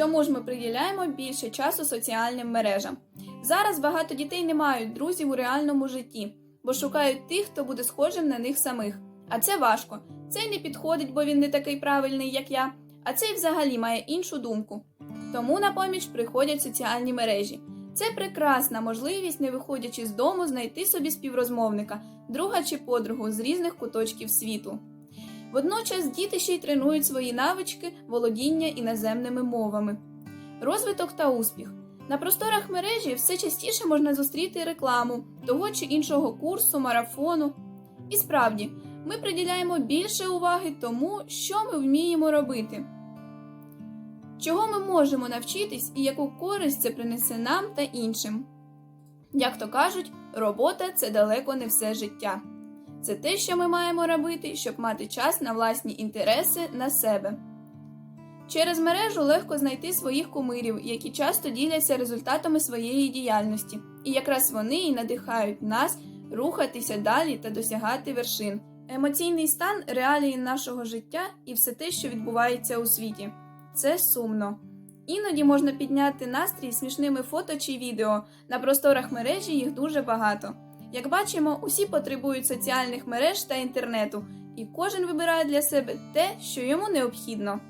Чому ж ми приділяємо більше часу соціальним мережам? Зараз багато дітей не мають друзів у реальному житті, бо шукають тих, хто буде схожим на них самих. А це важко. Цей не підходить, бо він не такий правильний, як я, а цей взагалі має іншу думку. Тому на поміч приходять соціальні мережі. Це прекрасна можливість, не виходячи з дому, знайти собі співрозмовника, друга чи подругу з різних куточків світу. Водночас діти ще й тренують свої навички володіння іноземними мовами. Розвиток та успіх. На просторах мережі все частіше можна зустріти рекламу того чи іншого курсу, марафону. І справді, ми приділяємо більше уваги тому, що ми вміємо робити, чого ми можемо навчитись і яку користь це принесе нам та іншим. Як то кажуть, робота це далеко не все життя. Це те, що ми маємо робити, щоб мати час на власні інтереси на себе. Через мережу легко знайти своїх кумирів, які часто діляться результатами своєї діяльності, і якраз вони і надихають нас рухатися далі та досягати вершин. Емоційний стан реалії нашого життя і все те, що відбувається у світі. Це сумно. Іноді можна підняти настрій смішними фото чи відео. На просторах мережі їх дуже багато. Як бачимо, усі потребують соціальних мереж та інтернету, і кожен вибирає для себе те, що йому необхідно.